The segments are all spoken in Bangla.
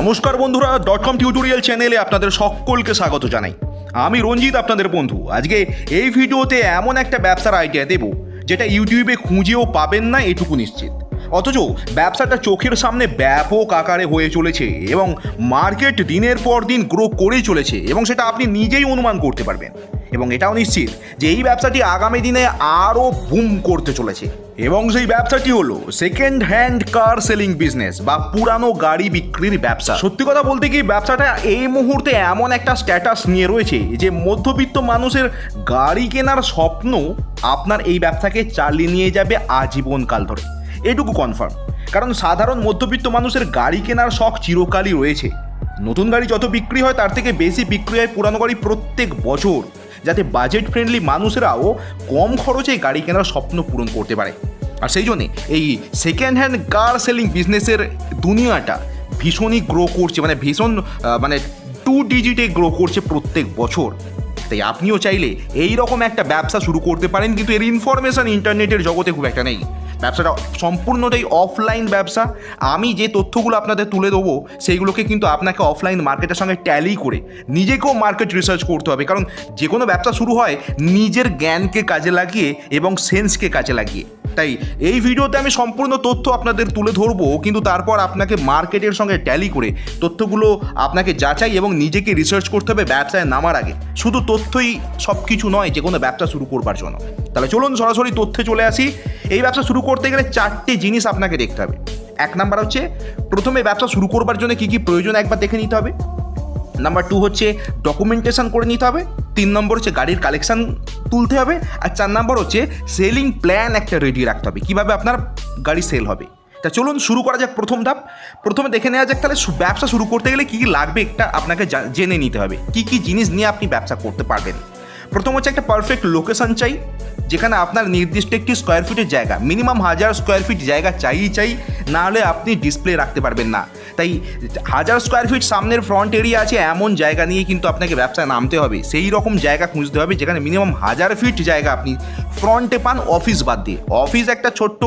নমস্কার বন্ধুরা ডট কম টিউটোরিয়াল চ্যানেলে আপনাদের সকলকে স্বাগত জানাই। আমি রঞ্জিত, আপনাদের বন্ধু। আজকে এই ভিডিওতে এমন একটা ব্যবসার আইডিয়া দেব, যেটা ইউটিউবে খুঁজেও পাবেন না, এটুকু নিশ্চিত। অথচ ব্যবসাটা চোখের সামনে ব্যাপক আকারে হয়ে চলেছে এবং মার্কেট দিনের পর দিন গ্রো করেই চলেছে এবং সেটা আপনি নিজেই অনুমান করতে পারবেন। এবং এটাও নিশ্চিত যে এই ব্যবসাটি আগামী দিনে আরও বুম করতে চলেছে। এবং সেই ব্যবসাটি হলো second hand car selling business বা পুরানো গাড়ি বিক্রির ব্যবসা। সত্যি কথা বলতে কি, ব্যবসাটা এই মুহূর্তে এমন একটা স্ট্যাটাস নিয়ে রয়েছে যে মধ্যবিত্ত মানুষের গাড়ি কেনার স্বপ্ন আপনার এই ব্যবসাকে চালিয়ে নিয়ে যাবে আজীবন কাল ধরে। এটুকু কনফার্ম কারণ সাধারণ মধ্যবিত্ত মানুষের গাড়ি কেনার শখ চিরকালই রয়েছে। নতুন গাড়ি যত বিক্রি হয়, তার থেকে বেশি বিক্রি হয় পুরানো গাড়ি প্রত্যেক বছর। যাতে বাজেট ফ্রেন্ডলি মানুষেরাও কম খরচে গাড়ি কেনার স্বপ্ন পূরণ করতে পারে। আর সেই জন্যে এই সেকেন্ড হ্যান্ড কার সেলিং বিজনেসের দুনিয়াটা ভীষণই গ্রো করছে মানে ভীষণ মানে টু ডিজিটে গ্রো করছে প্রত্যেক বছর। তাই আপনিও চাইলে এই রকম একটা ব্যবসা শুরু করতে পারেন, কিন্তু এর ইনফরমেশান ইন্টারনেটের জগতে খুব একটা নেই। ব্যবসাটা সম্পূর্ণটাই অফলাইন ব্যবসা। আমি যে তথ্যগুলো আপনাদের তুলে দেবো, সেইগুলোকে কিন্তু আপনাকে অফলাইন মার্কেটের সঙ্গে ট্যালি করে নিজেকেও মার্কেট রিসার্চ করতে হবে। কারণ যে কোনো ব্যবসা শুরু হয় নিজের জ্ঞানকে কাজে লাগিয়ে এবং সেন্সকে কাজে লাগিয়ে। তাই এই ভিডিওতে আমি সম্পূর্ণ তথ্য আপনাদের তুলে ধরবো, কিন্তু তারপর আপনাকে মার্কেটের সঙ্গে ট্যালি করে তথ্যগুলো আপনাকে যাচাই এবং নিজেকে রিসার্চ করতে হবে ব্যবসায় নামার আগে। শুধু তথ্যই সব কিছু নয়, যে কোনো ব্যবসা শুরু করবার জন্য। তাহলে চলুন সরাসরি তথ্যে চলে আসি। এই ব্যবসা শুরু করতে গেলে চারটে জিনিস আপনাকে দেখতে হবে। এক নাম্বার হচ্ছে, প্রথমে ব্যবসা শুরু করবার জন্য কী কী প্রয়োজন একবার দেখে নিতে হবে। নাম্বার টু হচ্ছে ডকুমেন্টেশন করে নিতে হবে। তিন নম্বর হচ্ছে, গাড়ির কালেকশন তুলতে হবে আর চার নম্বর হচ্ছে সেলিং প্ল্যান একটা রেডি রাখতে হবে। কীভাবে আপনার গাড়ি সেল হবে? তা চলুন শুরু করা যাক প্রথম ধাপ। প্রথমে দেখে নেওয়া যাক তাহলে ব্যবসা শুরু করতে গেলে কী কী লাগবে একটা আপনাকে জেনে নিতে হবে। কী কী জিনিস নিয়ে আপনি ব্যবসা করতে পারবেন। প্রথম হচ্ছে একটা পারফেক্ট লোকেশন চাই। যেখানে আপনার নির্দিষ্ট একটি স্কোয়ার ফিটের জায়গা মিনিমাম হাজার স্কোয়ার ফিট জায়গা চাই চাই, না হলে আপনি ডিসপ্লে রাখতে পারবেন না। তাই হাজার স্কোয়ার ফিট সামনের ফ্রন্ট এরিয়া আছে, এমন জায়গা নিয়ে কিন্তু আপনাকে ব্যবসায় নামতে হবে। সেই রকম জায়গা খুঁজতে হবে, যেখানে মিনিমাম হাজার ফিট জায়গা আপনি ফ্রন্টে পান অফিস বাদ দিয়ে। অফিস একটা ছোট্ট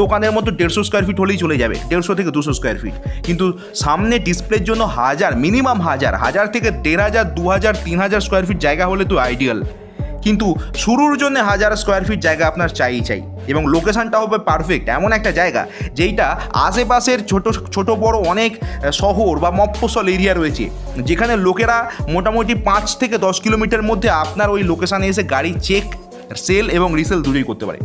দোকানের মতো দেড়শো স্কোয়ার ফিট হলেই চলে যাবে, দেড়শো থেকে দুশো স্কোয়ার ফিট কিন্তু সামনে ডিসপ্লের জন্য হাজার মিনিমাম হাজার হাজার থেকে দেড় হাজার, দু হাজার, তিন হাজার স্কোয়ার ফিট জায়গা হলে তো আইডিয়াল কিন্তু শুরুর জন্য হাজার স্কোয়ার ফিট জায়গা আপনার চাই চাই। এবং লোকেশানটা হবে পারফেক্ট এমন একটা জায়গা যেইটা আশেপাশের ছোট ছোট বড় অনেক শহর বা মফসল এরিয়া রয়েছে। যেখানে লোকেরা মোটামুটি পাঁচ থেকে দশ কিলোমিটার মধ্যে আপনার ওই লোকেশানে এসে গাড়ি চেক সেল এবং রিসেল দুটোই করতে পারে।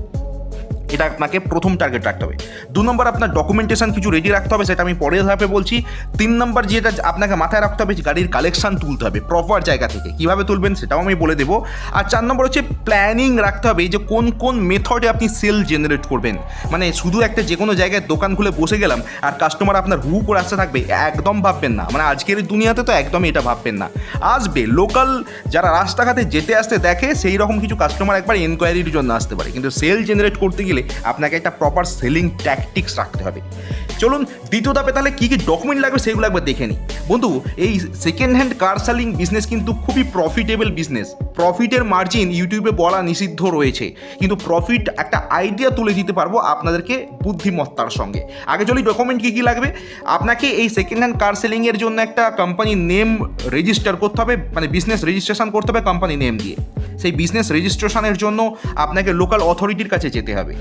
এটা আপনাকে প্রথম টার্গেট রাখতে হবে। দু নম্বর আপনার ডকুমেন্টেশন কিছু রেডি রাখতে হবে, সেটা আমি পরের ধাপে বলছি। তিন নম্বর যেটা আপনাকে মাথায় রাখতে হবে গাড়ির কালেকশন তুলতে হবে প্রপার জায়গা থেকে। কীভাবে তুলবেন সেটাও আমি বলে দেবো। আর চার নম্বর হচ্ছে প্ল্যানিং রাখতে হবে যে কোন কোন মেথডে আপনি সেল জেনারেট করবেন। মানে শুধু একটা যে কোনো জায়গায় দোকান খুলে বসে গেলাম, আর কাস্টমার আপনার হু করে আসতে থাকবে, একদম ভাববেন না। মানে আজকের দুনিয়াতে তো একদমই এটা ভাববেন না। আসবে লোকাল যারা রাস্তাঘাটে যেতে আসতে দেখে সেই রকম কিছু কাস্টমার একবার এনকোয়ারির জন্য আসতে পারে। কিন্তু সেল জেনারেট করতে গেলে আপনাকে একটা প্রপার সেলিং ট্যাকটিক্স রাখতে হবে। চলুন, দ্বিতীয় ধাপে তাহলে কী কী ডকুমেন্ট লাগবে সেগুলো একবার দেখে নিই। বন্ধু, এই second hand car selling business কিন্তু খুবই প্রফিটেবল বিজনেস প্রফিটের মার্জিন ইউটিউবে বলা নিষিদ্ধ রয়েছে। কিন্তু প্রফিট একটা আইডিয়া তুলে দিতে পারব আপনাদেরকে বুদ্ধিমত্তার সঙ্গে। আগে চলি ডকুমেন্ট কী কী লাগবে? আপনাকে এই সেকেন্ড হ্যান্ড কার সেলিংয়ের জন্য একটা কোম্পানির নেম রেজিস্টার করতে হবে মানে বিজনেস রেজিস্ট্রেশন করতে হবে কোম্পানি নেম দিয়ে। সেই বিজনেস রেজিস্ট্রেশনের জন্য আপনাকে লোকাল অথরিটির কাছে যেতে হবে।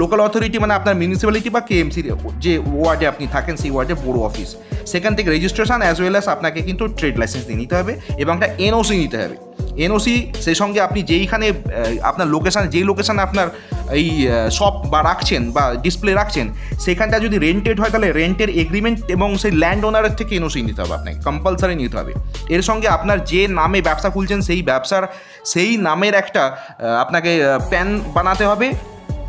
লোকাল অথরিটি মানে আপনার মিউনিসিপ্যালিটি বা কেএমসির যে ওয়ার্ডে আপনি থাকেন, সেই ওয়ার্ডে বড়ো অফিস সেখান থেকে রেজিস্ট্রেশন অ্যাজ ওয়েল অ্যাজ আপনাকে কিন্তু ট্রেড লাইসেন্স দিয়ে নিতে হবে এবং একটা এনওসি নিতে হবে। এনওসি সেই সঙ্গে আপনি যেইখানে আপনার লোকেশান যেই লোকেশানে আপনার এই শপ বা রাখছেন বা ডিসপ্লে রাখছেন, সেখানটা যদি রেন্টেড হয় তাহলে রেন্টের এগ্রিমেন্ট এবং সেই ল্যান্ড ওনারের থেকে এনওসি নিতে হবে আপনাকে কম্পালসারি নিতে হবে। এর সঙ্গে আপনার যে নামে ব্যবসা খুলছেন, সেই ব্যবসার, সেই নামের একটা আপনাকে প্যান বানাতে হবে।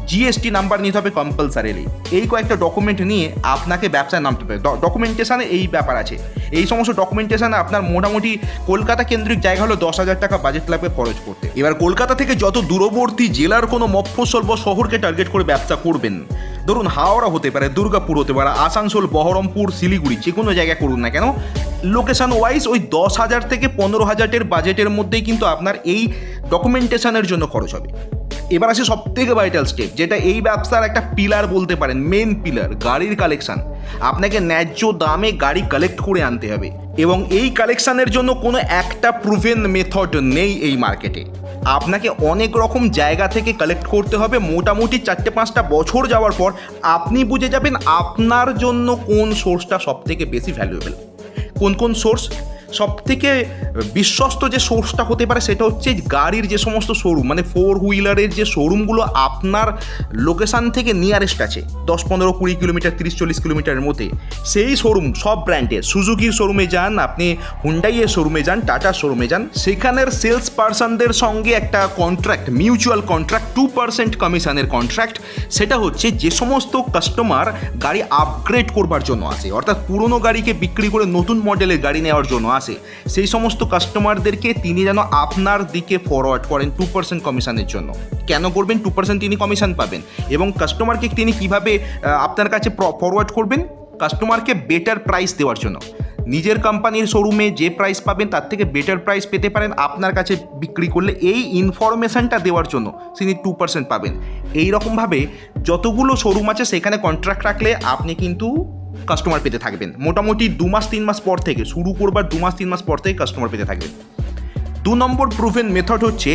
জিএসটি নাম্বার নিতে হবে কম্পালসারিলি এই কয়েকটা ডকুমেন্ট নিয়ে আপনাকে ব্যবসায় নামতে হবে। ডকুমেন্টেশনে এই ব্যাপার আছে। এই সমস্ত ডকুমেন্টেশনে আপনার মোটামুটি কলকাতা কেন্দ্রিক জায়গা হলো দশ হাজার টাকা বাজেট লাগবে খরচ করতে। এবার কলকাতা থেকে যত দূরবর্তী জেলার কোনো মফস্বল বা শহরকে টার্গেট করে ব্যবসা করবেন, ধরুন হাওড়া হতে পারে, দুর্গাপুর হতে পারে, আসানসোল, বহরমপুর, শিলিগুড়ি, যে কোনো জায়গায় করুন না কেন লোকেশান ওয়াইজ ওই দশ হাজার থেকে পনেরো হাজারের বাজেটের মধ্যেই কিন্তু আপনার এই ডকুমেন্টেশনের জন্য খরচ হবে। এবার আসে সব থেকে ভাইটাল স্টেপ যেটা এই ব্যবসার একটা পিলার বলতে পারেন মেন পিলার গাড়ির কালেকশান আপনাকে ন্যায্য দামে গাড়ি কালেক্ট করে আনতে হবে এবং এই কালেকশানের জন্য কোনো একটা প্রুভেন মেথড নেই এই মার্কেটে আপনাকে অনেক রকম জায়গা থেকে কালেক্ট করতে হবে, মোটামুটি চারটে পাঁচটা বছর যাওয়ার পর আপনি বুঝে যাবেন আপনার জন্য কোন সোর্সটা সব থেকে বেশি ভ্যালুয়েবল কোন কোন সোর্স সব থেকে বিশ্বস্ত যে সোর্সটা হতে পারে সেটা হচ্ছে গাড়ির যে সমস্ত শোরুম মানে ফোর হুইলারের যে শোরুমগুলো আপনার লোকেশান থেকে নিয়ারেস্ট আছে, দশ, পনেরো, কুড়ি কিলোমিটার, তিরিশ, চল্লিশ কিলোমিটারের মধ্যে। সেই শোরুম সব ব্র্যান্ডের সুজুকির শোরুমে যান, আপনি হুন্ডাইয়ের শোরুমে যান টাটার শোরুমে যান, সেখানের সেলস পার্সনদের সঙ্গে একটা contract mutual contract two percent কমিশনের কন্ট্রাক্ট সেটা হচ্ছে যে সমস্ত কাস্টমার গাড়ি আপগ্রেড করবার জন্য আসে, অর্থাৎ পুরনো গাড়িকে বিক্রি করে নতুন মডেলের গাড়ি নেওয়ার জন্য আসে সেই সমস্ত কাস্টমারদেরকে তিনি যেন আপনার দিকে ফরওয়ার্ড করেন টু পার্সেন্ট কমিশনের জন্য। কেন করবেন? টু পার্সেন্ট তিনি কমিশন পাবেন। এবং কাস্টমারকে তিনি কীভাবে আপনার কাছে ফরওয়ার্ড করবেন? কাস্টমারকে বেটার প্রাইস দেওয়ার জন্য। নিজের কোম্পানির শোরুমে যে প্রাইস পাবেন, তার থেকে বেটার প্রাইস পেতে পারেন আপনার কাছে বিক্রি করলে এই ইনফরমেশনটা দেওয়ার জন্য তিনি টু পার্সেন্ট পাবেন। এই রকমভাবে যতগুলো শোরুম আছে, সেখানে কন্ট্রাক্ট রাখলে আপনি কিন্তু কাস্টমার পেতে থাকবেন। মোটামুটি দু মাস, তিন মাস পর থেকে, শুরু করবার দু মাস, তিন মাস পর থেকে কাস্টমার পেতে থাকবেন। দু নম্বর প্রুভেন মেথড হচ্ছে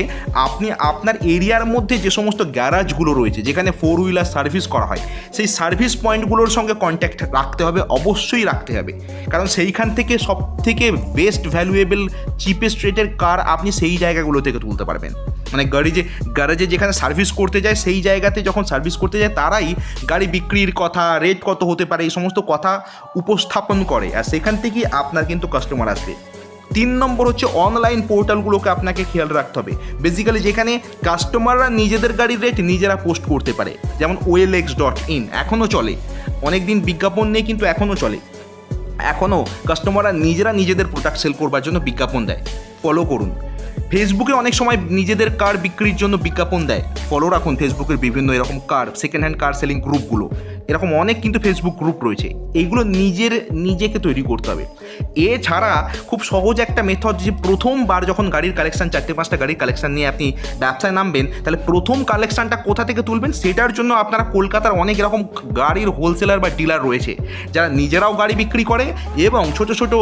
আপনি আপনার এরিয়ার মধ্যে যে সমস্ত গ্যারাজগুলো রয়েছে, যেখানে ফোর হুইলার সার্ভিস করা হয়, সেই সার্ভিস পয়েন্টগুলোর সঙ্গে কন্ট্যাক্ট রাখতে হবে, অবশ্যই রাখতে হবে। কারণ সেইখান থেকে সব থেকে বেস্ট ভ্যালুয়েবল চিপেস্ট রেটের কার আপনি সেই জায়গাগুলো থেকে তুলতে পারবেন। মানে গাড়ি যে গ্যারেজে যেখানে সার্ভিস করতে যায়, সেই জায়গাতে যখন সার্ভিস করতে যায়, তারাই গাড়ি বিক্রির কথা রেট কত হতে পারে, এই সমস্ত কথা উপস্থাপন করে। আর সেখান থেকেই আপনার কিন্তু কাস্টমার আসবে। তিন নম্বর হচ্ছে অনলাইন পোর্টালগুলোকে আপনাকে খেয়াল রাখতে হবে। বেসিক্যালি যেখানে কাস্টমাররা নিজেদের গাড়ির রেট নিজেরা পোস্ট করতে পারে। যেমন ওয়েলএক্স ডট ইন এখনও চলে। অনেক দিন বিজ্ঞাপন নেই কিন্তু এখনও চলে। এখনও কাস্টমাররা নিজেরা নিজেদের প্রোডাক্ট সেল করবার জন্য বিজ্ঞাপন দেয়। ফলো করুন। ফেসবুকে অনেক সময় নিজেদের কার বিক্রির জন্য বিজ্ঞাপন দেয়। ফলো রাখুন ফেসবুকের বিভিন্ন এরকম car second hand car selling গ্রুপগুলো এরকম অনেক কিন্তু ফেসবুক গ্রুপ রয়েছে। এইগুলো নিজের, নিজেকে তৈরি করতে হবে। এছাড়া খুব সহজ একটা মেথড যে প্রথমবার যখন গাড়ির কালেকশান চারটে, পাঁচটা গাড়ির কালেকশান নিয়ে আপনি ব্যবসায় নামবেন, তাহলে প্রথম কালেকশানটা কোথা থেকে তুলবেন সেটার জন্য আপনারা কলকাতার অনেক এরকম গাড়ির হোলসেলার বা ডিলার রয়েছে। যারা নিজেরাও গাড়ি বিক্রি করে এবং ছোট ছোট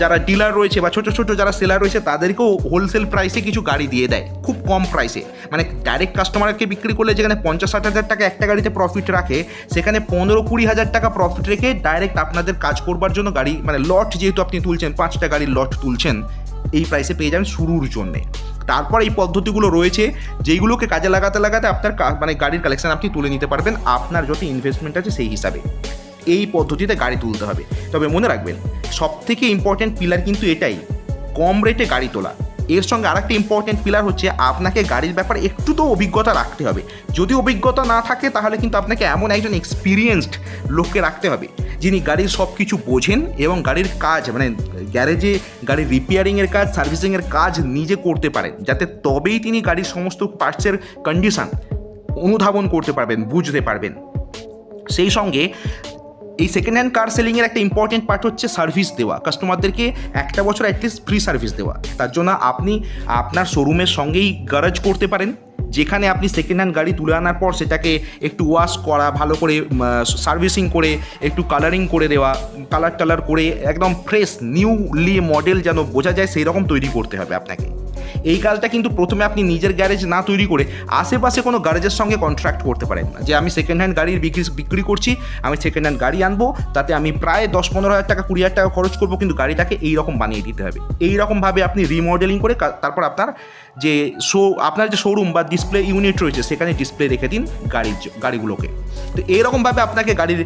যারা ডিলার রয়েছে বা ছোট ছোট যারা সেলার রয়েছে, তাদেরকেও হোলসেল প্রাইসে কিছু গাড়ি দিয়ে দেয়, খুব কম প্রাইসে মানে ডাইরেক্ট কাস্টমারকে বিক্রি করলে যেখানে পঞ্চাশ, ষাট হাজার টাকা একটা গাড়িতে প্রফিট রাখে, সেখানে পনেরো কুড়ি হাজার টাকা প্রফিট রেখে ডাইরেক্ট আপনাদের কাজ করবার জন্য গাড়ি মানে লট যেহেতু আপনি তুলছেন, পাঁচটা গাড়ির লট তুলছেন, এই প্রাইসে পেয়ে যাবেন শুরুর জন্যে। তারপর এই পদ্ধতিগুলো রয়েছে, যেইগুলোকে কাজে লাগাতে লাগাতে আপনার মানে গাড়ির কালেকশন আপনি তুলে নিতে পারবেন, আপনার যত ইনভেস্টমেন্ট আছে সেই হিসাবে। এই পদ্ধতিতে গাড়ি তুলতে হবে। তবে মনে রাখবেন সব থেকে ইম্পর্ট্যান্ট পিলার কিন্তু এটাই, কম রেটে গাড়ি তোলা। এর সঙ্গে আরেকটা ইম্পর্টেন্ট পিলার হচ্ছে আপনাকে গাড়ির ব্যাপারে একটু তো অভিজ্ঞতা রাখতে হবে। যদি অভিজ্ঞতা না থাকে, তাহলে কিন্তু আপনাকে এমন একজন এক্সপিরিয়েন্সড লোককে রাখতে হবে, যিনি গাড়ির সব কিছু বোঝেন এবং গাড়ির কাজ মানে গ্যারেজে গাড়ির রিপেয়ারিংয়ের কাজ সার্ভিসিংয়ের কাজ নিজে করতে পারেন, যাতে তবেই তিনি গাড়ির সমস্ত পার্টসের কন্ডিশন অনুধাবন করতে পারবেন, বুঝতে পারবেন। সেই সঙ্গে এই সেকেন্ড হ্যান্ড কার সেলিংয়ের একটা ইম্পর্টেন্ট পার্ট হচ্ছে সার্ভিস দেওয়া। কাস্টমারদেরকে একটা বছর অ্যাটলিস্ট ফ্রি সার্ভিস দেওয়া। তার জন্য আপনি আপনার শোরুমের সঙ্গেই গ্যারেজ করতে পারেন। যেখানে আপনি সেকেন্ড হ্যান্ড গাড়ি তুলে আনার পর সেটাকে একটু ওয়াশ করা, ভালো করে সার্ভিসিং করে, একটু কালারিং করে দেওয়া কালার টালার করে, একদম ফ্রেশ নিউলি মডেল যেন বোঝা যায় সেই রকম তৈরি করতে হবে আপনাকে। এই কাজটা কিন্তু প্রথমে আপনি নিজের গ্যারেজ না তৈরি করে আশেপাশে কোনো গ্যারেজের সঙ্গে কন্ট্রাক্ট করতে পারেন না। যে আমি সেকেন্ড হ্যান্ড গাড়ির বিক্রি বিক্রি করছি, আমি সেকেন্ড হ্যান্ড গাড়ি আনব, তাতে আমি প্রায় দশ পনেরো হাজার টাকা, কুড়ি হাজার টাকা খরচ করব, কিন্তু গাড়িটাকে এই রকম বানিয়ে দিতে হবে। এই রকমভাবে আপনি রিমডেলিং করে তারপর আপনার যে শো আপনার যে শোরুম বা ডিসপ্লে ইউনিট রয়েছে, সেখানে ডিসপ্লে রেখে দিন গাড়ির গাড়িগুলোকে। তো এইরকমভাবে আপনাকে গাড়ির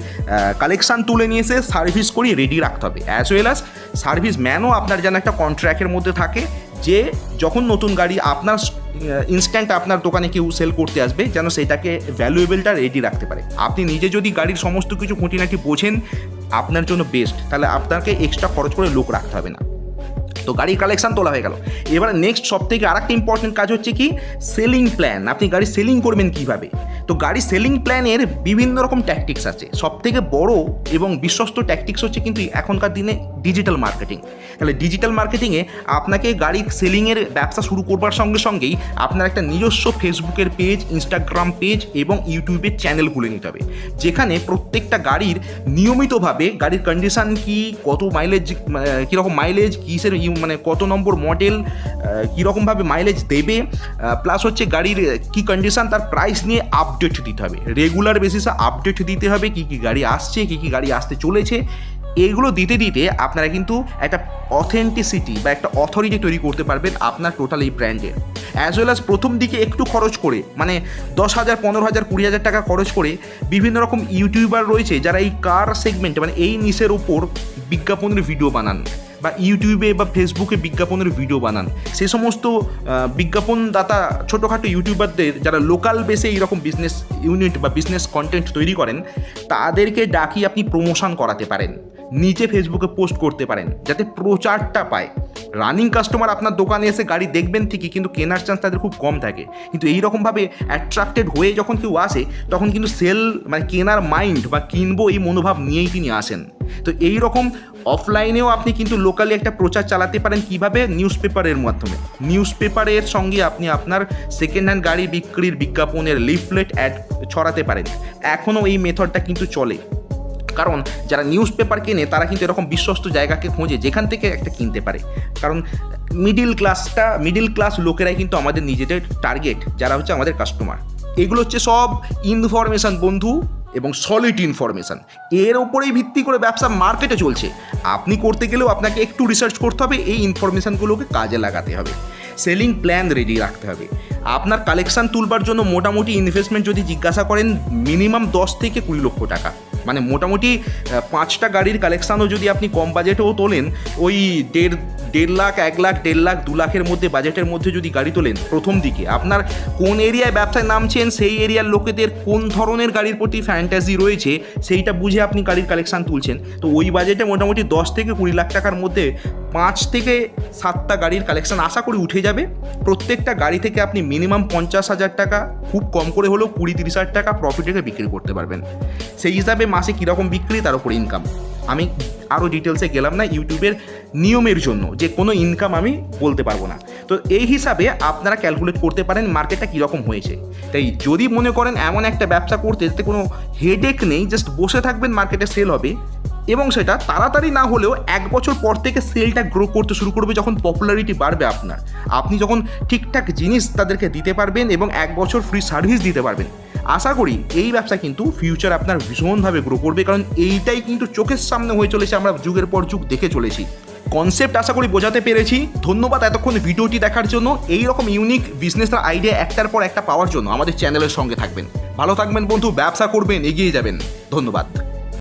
কালেকশান তুলে নিয়ে এসে সার্ভিস করিয়ে রেডি রাখতে হবে। অ্যাজ ওয়েল অ্যাজ সার্ভিস ম্যানও আপনার যেন একটা কন্ট্র্যাক্টের মধ্যে থাকে, যে যখন নতুন গাড়ি আপনার ইনস্ট্যান্ট আপনার দোকানে কেউ সেল করতে আসবে, যেন সেটাকে ভ্যালুয়েবলটা রেডি রাখতে পারে। আপনি নিজে যদি গাড়ির সমস্ত কিছু খুঁটিনাটি বোঝেন, আপনার জন্য বেস্ট তাহলে আপনাকে এক্সট্রা খরচ করে লোক রাখতে হবে না। তো গাড়ির কালেকশন তোলা হয়ে গেল। এবার নেক্সট সব থেকে আরেকটা ইম্পর্টেন্ট কাজ হচ্ছে কি সেলিং প্ল্যান আপনি গাড়ি সেলিং করবেন কীভাবে? তো গাড়ি সেলিং প্ল্যানের বিভিন্ন রকম ট্যাকটিক্স আছে। সব থেকে বড় এবং বিশ্বস্ত ট্যাকটিক্স হচ্ছে কিন্তু এখনকার দিনে ডিজিটাল মার্কেটিং তাহলে ডিজিটাল মার্কেটিংয়ে আপনাকে গাড়ির সেলিংয়ের ব্যবসা শুরু করবার সঙ্গে সঙ্গেই আপনার একটা নিজস্ব ফেসবুকের পেজ ইনস্টাগ্রাম পেজ এবং ইউটিউবের চ্যানেল খুলে নিতে হবে। যেখানে প্রত্যেকটা গাড়ির নিয়মিতভাবে গাড়ির কন্ডিশান কি, কত মাইলেজ কীরকম মাইলেজ কিসের মানে কত নম্বর মডেল কীরকমভাবে মাইলেজ দেবে প্লাস হচ্ছে গাড়ির কি কন্ডিশন তার প্রাইস নিয়ে আপডেট দিতে হবে। রেগুলার বেসিসে আপডেট দিতে হবে কি কি গাড়ি আসছে, কি কি গাড়ি আসতে চলেছে। এইগুলো দিতে দিতে আপনারা কিন্তু একটা অথেন্টিসিটি বা একটা অথরিটি তৈরি করতে পারবেন আপনার টোটাল এই ব্র্যান্ডের অ্যাজ ওয়েল অ্যাজ প্রথম দিকে একটু খরচ করে মানে দশ হাজার, পনেরো হাজার, কুড়ি হাজার টাকা খরচ করে বিভিন্ন রকম ইউটিউবার রয়েছে যারা এই কার সেগমেন্টে মানে এই নিশের ওপর বিজ্ঞাপনের ভিডিও বানান বা ইউটিউবে বা ফেসবুকে বিজ্ঞাপনের ভিডিও বানান। সে সমস্ত বিজ্ঞাপনদাতা ছোটোখাটো ইউটিউবারদের যারা লোকাল বেসে এইরকম বিজনেস ইউনিট বা বিজনেস কন্টেন্ট তৈরি করেন, তাদেরকে ডাকি আপনি প্রমোশন করাতে পারেন। নিজে ফেসবুকে পোস্ট করতে পারেন, যাতে প্রচারটা পায়। রানিং কাস্টমার আপনার দোকানে এসে গাড়ি দেখবেন ঠিকই, কিন্তু কেনার চান্স তাদের খুব কম থাকে। কিন্তু এইরকমভাবে অ্যাট্রাক্টেড হয়ে যখন কেউ আসে, তখন কিন্তু সেল মানে কেনার মাইন্ড বা কিনবো এই মনোভাব নিয়েই তিনি আসেন। তো এই রকম অফলাইনেও আপনি কিন্তু লোকালি একটা প্রচার চালাতে পারেন কীভাবে? নিউজ পেপারের মাধ্যমে। নিউজ পেপারের সঙ্গে আপনি আপনার সেকেন্ড হ্যান্ড গাড়ি বিক্রির বিজ্ঞাপনের লিফলেট অ্যাড ছড়াতে পারেন। এখনও এই মেথডটা কিন্তু চলে। কারণ যারা নিউজ পেপার কেনে, তারা কিন্তু এরকম বিশ্বস্ত জায়গাকে খোঁজে, যেখান থেকে একটা কিনতে পারে। কারণ মিডিল ক্লাসটা মিডিল ক্লাস লোকেরাই কিন্তু আমাদের নিজেদের টার্গেট যারা হচ্ছে আমাদের কাস্টমার এগুলো হচ্ছে সব ইনফরমেশান বন্ধু এবং সলিড ইনফরমেশান এর ওপরেই ভিত্তি করে ব্যবসা মার্কেটে চলছে। আপনি করতে গেলেও আপনাকে একটু রিসার্চ করতে হবে, এই ইনফরমেশানগুলোকে কাজে লাগাতে হবে। সেলিং প্ল্যান রেডি রাখতে হবে। আপনার কালেকশান তুলবার জন্য মোটামুটি ইনভেস্টমেন্ট যদি জিজ্ঞাসা করেন মিনিমাম দশ থেকে কুড়ি লক্ষ টাকা। মানে মোটামুটি পাঁচটা গাড়ির কালেকশানও যদি আপনি কম বাজেটেও তোলেন, ওই দেড় দেড় লাখ, এক লাখ, দেড় লাখ, দু লাখের মধ্যে বাজেটের মধ্যে যদি গাড়ি তোলেন প্রথম দিকে, আপনার কোন এরিয়ায় ব্যবসায় নামছেন, সেই এরিয়ার লোকেদের কোন ধরনের গাড়ির প্রতি ফ্যান্টাসি রয়েছে, সেইটা বুঝে আপনি গাড়ির কালেকশান তুলছেন। তো ওই বাজেটে মোটামুটি দশ থেকে কুড়ি লাখ টাকার মধ্যে পাঁচ থেকে সাতটা গাড়ির কালেকশান আশা করি উঠে যাবে। প্রত্যেকটা গাড়ি থেকে আপনি মিনিমাম পঞ্চাশ হাজার টাকা, খুব কম করে হলেও কুড়ি, তিরিশ হাজার টাকা প্রফিট রেখে বিক্রি করতে পারবেন। সেই হিসাবে মাসে কীরকম বিক্রি, তার উপর ইনকাম আমি আরও ডিটেলসে গেলাম না ইউটিউবের নিয়মের জন্য, যে কোনো ইনকাম আমি বলতে পারব না। তো এই হিসাবে আপনারা ক্যালকুলেট করতে পারেন মার্কেটটা কীরকম হয়েছে। তাই যদি মনে করেন এমন একটা ব্যবসা করতে যাতে কোনো হেডেক নেই জাস্ট বসে থাকবেন মার্কেটে সেল হবে। এবং সেটা তাড়াতাড়ি না হলেও এক বছর পর থেকে সেলটা গ্রো করতে শুরু করবে যখন পপুলারিটি বাড়বে আপনার। আপনি যখন ঠিকঠাক জিনিস তাদেরকে দিতে পারবেন এবং এক বছর ফ্রি সার্ভিস দিতে পারবেন। আশা করি এই ব্যবসা কিন্তু ফিউচার আপনার ভীষণভাবে গ্রো করবে, কারণ এইটাই কিন্তু চোখের সামনে হয়ে চলেছে, আমরা যুগের পর যুগ দেখে চলেছি। কনসেপ্ট আশা করি বোঝাতে পেরেছি। ধন্যবাদ এতক্ষণ ভিডিওটি দেখার জন্য। এই রকম ইউনিক বিজনেসের আইডিয়া একটার পর একটা পাওয়ার জন্য আমাদের চ্যানেলের সঙ্গে থাকবেন। ভালো থাকবেন বন্ধু, ব্যবসা করবেন, এগিয়ে যাবেন। ধন্যবাদ।